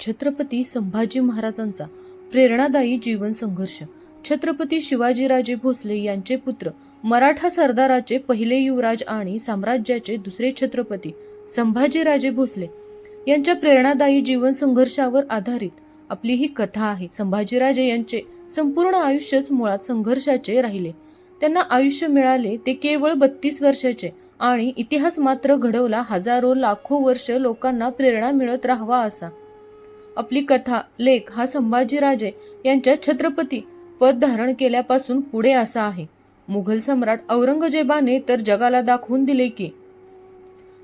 छत्रपती संभाजी महाराजांचा प्रेरणादायी जीवन संघर्ष. छत्रपती शिवाजीराजे भोसले यांचे पुत्र मराठा सरदाराचे पहिले युवराज आणि साम्राज्याचे दुसरे छत्रपती संभाजीराजे भोसले यांच्या प्रेरणादायी जीवन संघर्षावर आधारित आपली ही कथा आहे. संभाजीराजे यांचे संपूर्ण आयुष्यच मुळात संघर्षाचे राहिले. त्यांना आयुष्य मिळाले ते केवळ बत्तीस वर्षाचे आणि इतिहास मात्र घडवला हजारो लाखो वर्ष लोकांना प्रेरणा मिळत राहावा असा आपली कथा लेख हा संभाजीराजे यांच्या छत्रपती पद धारण केल्यापासून पुढे असा आहे. मुघल सम्राट औरंगजेबाने तर जगाला दाखवून दिले की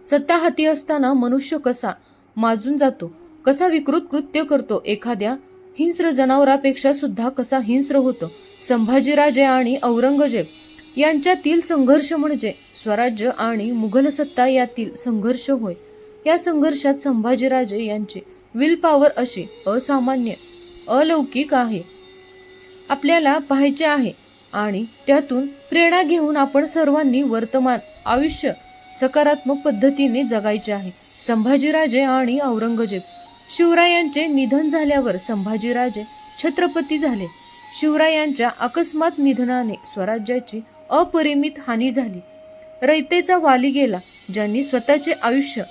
सत्ता हाती असताना मनुष्य कसा माजून जातो कसा विकृत कृत्य करतो एखाद्या हिंस्र जनावरापेक्षा सुद्धा कसा हिंस्र होतो संभाजीराजे आणि औरंगजेब यांच्यातील संघर्ष म्हणजे स्वराज्य आणि मुघल सत्ता यातील संघर्ष होय. या संघर्षात संभाजीराजे यांचे विल पॉवर अशी असामान्य अलौकिक आहे. आपल्याला पाहायचे आहे आणि त्यातून प्रेरणा घेऊन आपण सर्वांनी वर्तमान आयुष्य सकारात्मक पद्धतीने जगायचे आहे. संभाजीराजे आणि औरंगजेब. शिवरायांचे निधन झाल्यावर संभाजीराजे छत्रपती झाले. शिवरायांच्या अकस्मात निधनाने स्वराज्याची अपरिमित हानी झाली. रयतेचा वाली गेला ज्यांनी स्वतःचे आयुष्य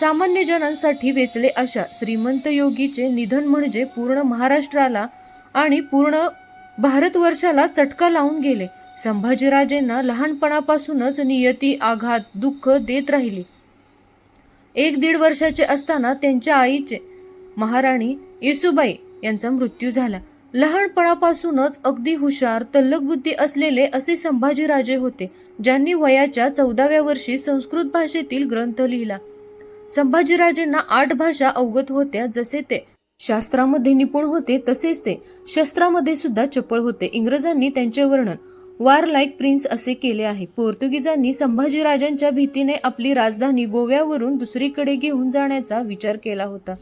सामान्य जनांसाठी वेचले अशा श्रीमंत योगीचे निधन म्हणजे पूर्ण महाराष्ट्राला आणि पूर्ण भारतवर्षाला चटका लावून गेले. संभाजीराजेंना लहानपणापासूनच नियती आघात दुःख देत राहिली. एक दीड वर्षाचे असताना त्यांच्या आईचे महाराणी येसुबाई यांचा मृत्यू झाला. लहानपणापासूनच अगदी हुशार तल्लक बुद्धी असलेले असे संभाजीराजे होते ज्यांनी वयाच्या चौदाव्या वर्षी संस्कृत भाषेतील ग्रंथ लिहिला. संभाजीराजेंना आठ भाषा अवगत होत्या जसे ते शास्त्रामध्ये निपुण होते तसेच ते शस्त्रामध्ये सुद्धा चपळ होते. इंग्रजांनी त्यांचे वर्णन वार लाईक प्रिन्स असे केले आहे. पोर्तुगीजांनी संभाजीराजांच्या भीतीने आपली राजधानी गोव्यावरून दुसरीकडे घेऊन जाण्याचा विचार केला होता.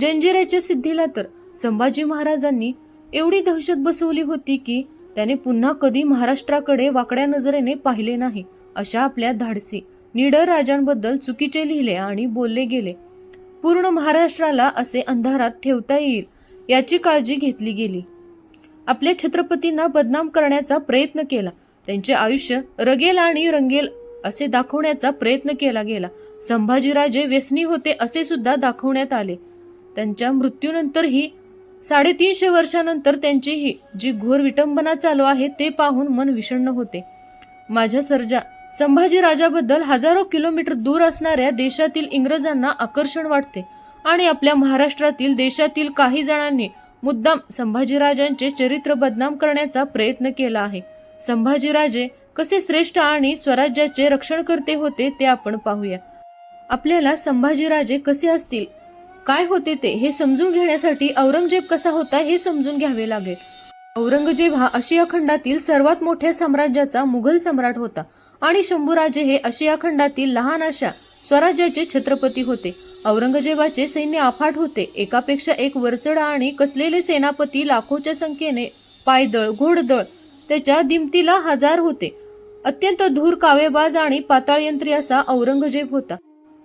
जंजिराच्या सिद्धीला तर संभाजी महाराजांनी एवढी दहशत बसवली होती की त्याने पुन्हा कधी महाराष्ट्राकडे वाकड्या नजरेने पाहिले नाही अशा आपल्या धाडसी निडर राजांबद्दल चुकीचे लिहिले आणि बोलले गेले. पूर्ण महाराष्ट्राला असे अंधारात ठेवता येईल याची काळजी घेतली गेली. आपल्या छत्रपतींना बदनाम करण्याचा प्रयत्न केला. त्यांचे आयुष्य रगेल आणि रंगेल असे दाखवण्याचा प्रयत्न केला गेला. संभाजीराजे व्यसनी होते असे सुद्धा दाखवण्यात आले. त्यांच्या मृत्यूनंतरही साडेतीनशे वर्षानंतर त्यांची ही जी घोर विटंबना चालू आहे ते पाहून मन विषण्ण होते. माझ्या सर्जा संभाजी राजाबद्दल हजारो किलोमीटर दूर असणाऱ्या देशातील इंग्रजांना आकर्षण वाटते आणि आपल्या महाराष्ट्रातील देशातील काही जणांनी मुद्दाम संभाजीराजांचे चरित्र बदनाम करण्याचा प्रयत्न केला आहे. संभाजीराजे कसे श्रेष्ठ आणि स्वराज्याचे रक्षण करते होते ते आपण पाहूया. आपल्याला संभाजीराजे कसे असतील? काय होते ते हे समजून घेण्यासाठी औरंगजेब कसा होता हे समजून घ्यावे लागेल. औरंगजेब हा आशिया खंडातील सर्वात मोठ्या साम्राज्याचा मुघल सम्राट होता. आणि शंभूराजे हे आशिया खंडातील लहान अशा स्वराज्याचे छत्रपती होते. औरंगजेबाचे सैन्य अफाट होते. एकापेक्षा एक वरचढ आणि कसलेले सेनापती लाखोच्या संख्येने पायदळ घोडदळ त्याच्या दिमतीला हजार होते. अत्यंत धूर कावेबाज आणि पाताळयंत्री असा औरंगजेब होता.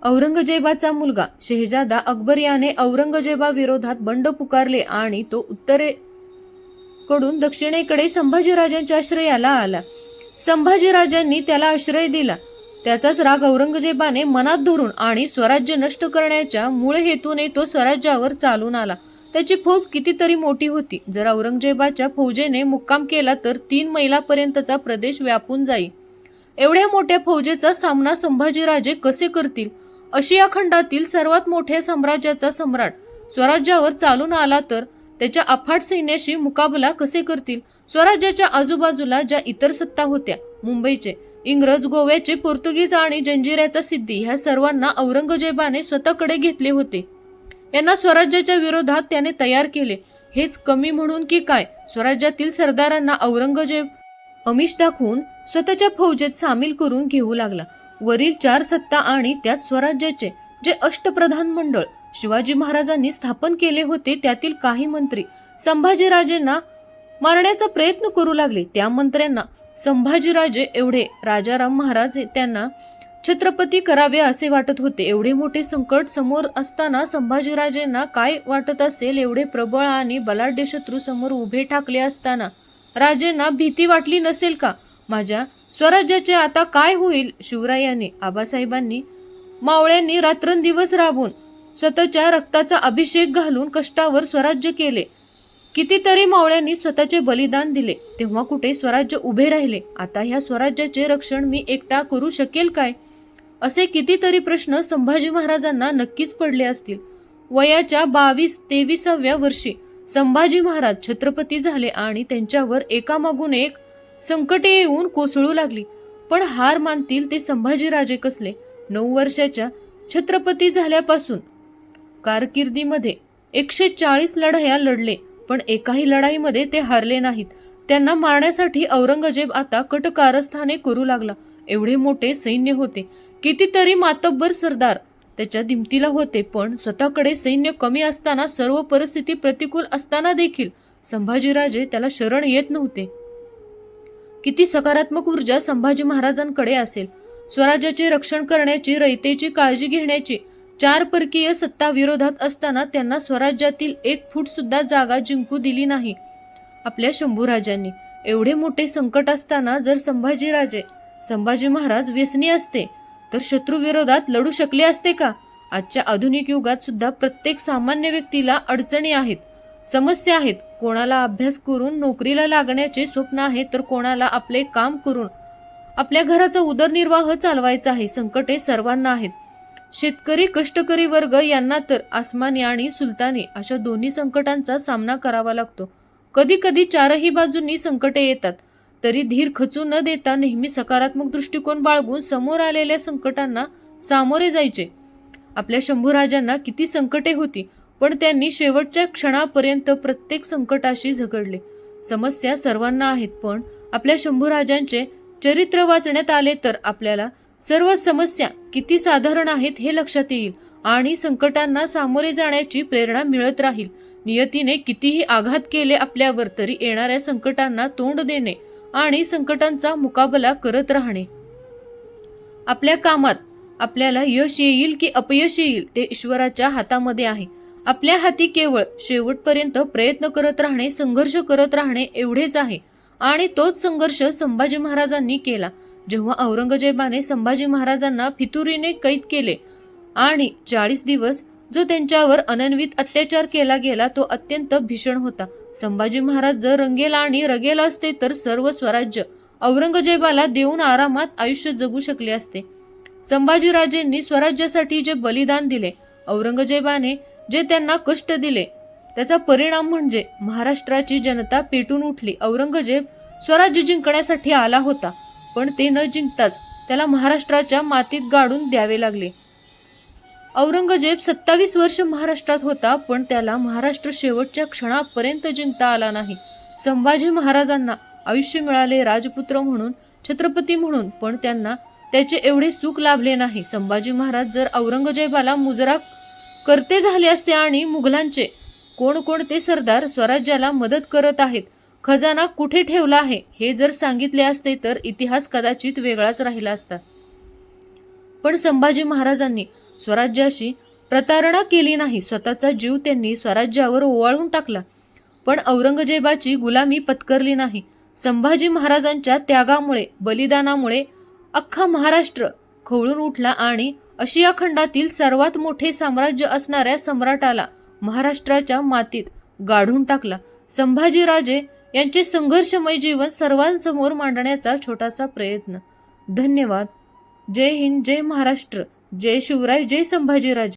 औरंगजेबाचा मुलगा शहजादा अकबर याने औरंगजेबाविरोधात बंड पुकारले आणि तो उत्तरेकडून दक्षिणेकडे संभाजीराजांच्या आश्रयाला आला. संभाजीराजांनी त्याला आश्रय दिला. त्याचाच राग औरंगजेबाने मनात धरून आणि स्वराज्य नष्ट करण्याच्या मूळ हेतूने तो स्वराज्यावर चालून आला. त्याची फौज कितीतरी मोठी होती. जर औरंगजेबाच्या फौजेने मुक्काम केला तर तीन मैलापर्यंतचा प्रदेश व्यापून जाईल. एवढ्या मोठ्या फौजेचा सामना संभाजीराजे कसे करतील? आशिया खंडातील सर्वात मोठ्या साम्राज्याचा सम्राट स्वराज्यावर चालून आला तर त्याच्या अफाट सैन्याशी मुकाबला कसे करतील? स्वराज्याच्या आजूबाजूला ज्या इतर सत्ता होत्या मुंबईचे इंग्रज गोव्याचे पोर्तुगीज आणि जंजिऱ्याचा सिद्धी ह्या सर्वांना औरंगजेबाने स्वतःकडे घेतले होते. यांना स्वराज्याच्या विरोधात त्याने तयार केले. हेच कमी म्हणून की काय? स्वराज्यातील सरदारांना औरंगजेब अमिष दाखवून स्वतःच्या फौजेत सामील करून घेऊ लागला. वरील चार सत्ता आणि त्यात स्वराज्याचे जे अष्टप्रधान मंडळ शिवाजी महाराजांनी स्थापन केले होते त्यातील काही मंत्री संभाजीराजेंना मारण्याचा प्रयत्न करू लागले. त्या मंत्र्यांना संभाजीराजे एवढे राजाराम महाराज त्यांना छत्रपती करावे असे वाटत होते. एवढे मोठे संकट समोर असताना संभाजीराजेंना काय वाटत असेल? एवढे प्रबळ आणि बलाढ्य शत्रू समोर उभे ठाकले असताना राजेंना भीती वाटली नसेल का? माझ्या स्वराज्याचे आता काय होईल? शिवरायांनी आबासाहेबांनी मावळ्यांनी रात्रंदिवस राबून स्वतःच्या रक्ताचा अभिषेक घालून कष्टावर स्वराज्य केले. कितीतरी मावळ्यांनी स्वतःचे बलिदान दिले. तेव्हा कुठे स्वराज्य उभे राहिले? आता ह्या स्वराज्याचे रक्षण मी एकटा करू शकेल काय? असे कितीतरी प्रश्न संभाजी महाराजांना नक्कीच पडले असतील. वयाच्या बावीस तेविसाव्या वर्षी संभाजी महाराज छत्रपती झाले आणि त्यांच्यावर एकामागून एक संकटे येऊन कोसळू लागली. पण हार मानतील ते संभाजीराजे कसले? नऊ वर्षाच्या छत्रपती झाल्यापासून कारकिर्दीमध्ये. एकशे चाळीस लढाया लढले पण एकाही लढाईमध्ये ते हारले नाहीत. त्यांना मारण्यासाठी औरंगजेब आता कटकारस्थाने करू लागला. एवढे मोठे सैन्य होते. कितीतरी मातब्बर सरदार त्याच्या दिमतीला होते पण स्वतःकडे सैन्य कमी असताना सर्व परिस्थिती प्रतिकूल असताना देखील संभाजीराजे त्याला शरण येत नव्हते. किती सकारात्मक ऊर्जा संभाजी महाराजांकडे असेल. स्वराज्याचे रक्षण करण्याची रयतेची काळजी घेण्याची चार परकीय सत्ता विरोधात असताना त्यांना स्वराज्यातील एक फूट सुद्धा जागा जिंकू दिली नाही. आपल्या शंभूराजांनी. एवढे मोठे संकट असताना जर संभाजीराजे संभाजी महाराज व्यसनी असते तर शत्रूविरोधात लढू शकले असते का? आजच्या आधुनिक युगात सुद्धा प्रत्येक सामान्य व्यक्तीला अडचणी आहेत समस्या आहेत. कोणाला अभ्यास करून नोकरीला लागण्याचे स्वप्न आहे तर कोणाला आपले काम करून. आपल्या घराचा उदरनिर्वाह चालवायचा आहे संकटे सर्वांना आहेत. शेतकरी कष्टकरी वर्ग यांना तर आसमानी आणि सुलतानी अशा दोन्ही संकटांचा सामना करावा लागतो. कधी कधी चारही बाजूंनी संकटे येतात. तरी धीर खचू न देता नेहमी सकारात्मक दृष्टिकोन बाळगून समोर आलेल्या संकटांना सामोरे जायचे. आपल्या शंभूराजांना किती संकटे होती पण त्यांनी शेवटच्या क्षणापर्यंत प्रत्येक संकटाशी झगडले. समस्या सर्वांना आहेत पण आपल्या शंभूराजांचे चरित्र वाचण्यात आले तर आपल्याला सर्व समस्या किती साधारण आहेत हे लक्षात येईल आणि संकटांना सामोरे जाण्याची प्रेरणा मिळत राहील. नियतीने कितीही आघात केले आपल्यावर तरी येणाऱ्या संकटांना तोंड देणे आणि संकटांचा मुकाबला करत राहणे. आपल्या कामात आपल्याला यश येईल की अपयश येईल ते ईश्वराच्या हातामध्ये आहे. आपल्या हाती केवळ शेवटपर्यंत प्रयत्न करत राहणे संघर्ष करत राहणे एवढेच आहे आणि तोच संघर्ष संभाजी महाराजांनी केला. जेव्हा औरंगजेबाने संभाजी महाराजांना फितुरीने कैद केले आणि चाळीस दिवस जो त्यांच्यावर अनन्वित अत्याचार केला गेला तो अत्यंत भीषण होता. संभाजी महाराज जर रंगेला आणि रगेला असते तर सर्व स्वराज्य औरंगजेबाला देऊन आरामात आयुष्य जगू शकले असते. संभाजीराजेंनी स्वराज्यासाठी जे बलिदान दिले औरंगजेबाने जे त्यांना कष्ट दिले त्याचा परिणाम म्हणजे महाराष्ट्राची जनता पेटून उठली. औरंगजेब स्वराज्य जिंकण्यासाठी आला होता. पण ते न जिंकताच त्याला महाराष्ट्राच्या मातीत गाडून द्यावे लागले. औरंगजेब सत्तावीस वर्ष महाराष्ट्रात होता पण त्याला महाराष्ट्र शेवटच्या क्षणापर्यंत जिंकता आला नाही. संभाजी महाराजांना आयुष्य मिळाले राजपुत्र म्हणून छत्रपती म्हणून पण त्यांना त्याचे एवढे सुख लाभले नाही. संभाजी महाराज जर औरंगजेबाला मुजरा करते झाले असते आणि मुघलांचे कोणकोणते सरदार स्वराज्याला मदत करत आहेत खजाना कुठे ठेवला आहे हे जर सांगितले असते तर इतिहास कदाचित वेगळाच राहिला असता. पण संभाजी महाराजांनी स्वराज्याशी प्रतारणा केली नाही. स्वतःचा जीव त्यांनी स्वराज्यावर ओवाळून टाकला. पण औरंगजेबाची गुलामी पत्करली नाही. संभाजी महाराजांच्या त्यागामुळे बलिदानामुळे अख्खा महाराष्ट्र खवळून उठला आणि आशिया खंडातील सर्वात मोठे साम्राज्य असणाऱ्या सम्राटाला महाराष्ट्राच्या मातीत गाढून टाकला. संभाजीराजे यांचे संघर्षमय जीवन सर्वांसमोर मांडण्याचा छोटासा प्रयत्न. धन्यवाद. जय हिंद जय महाराष्ट्र. जय शिवराय जय संभाजीराजे.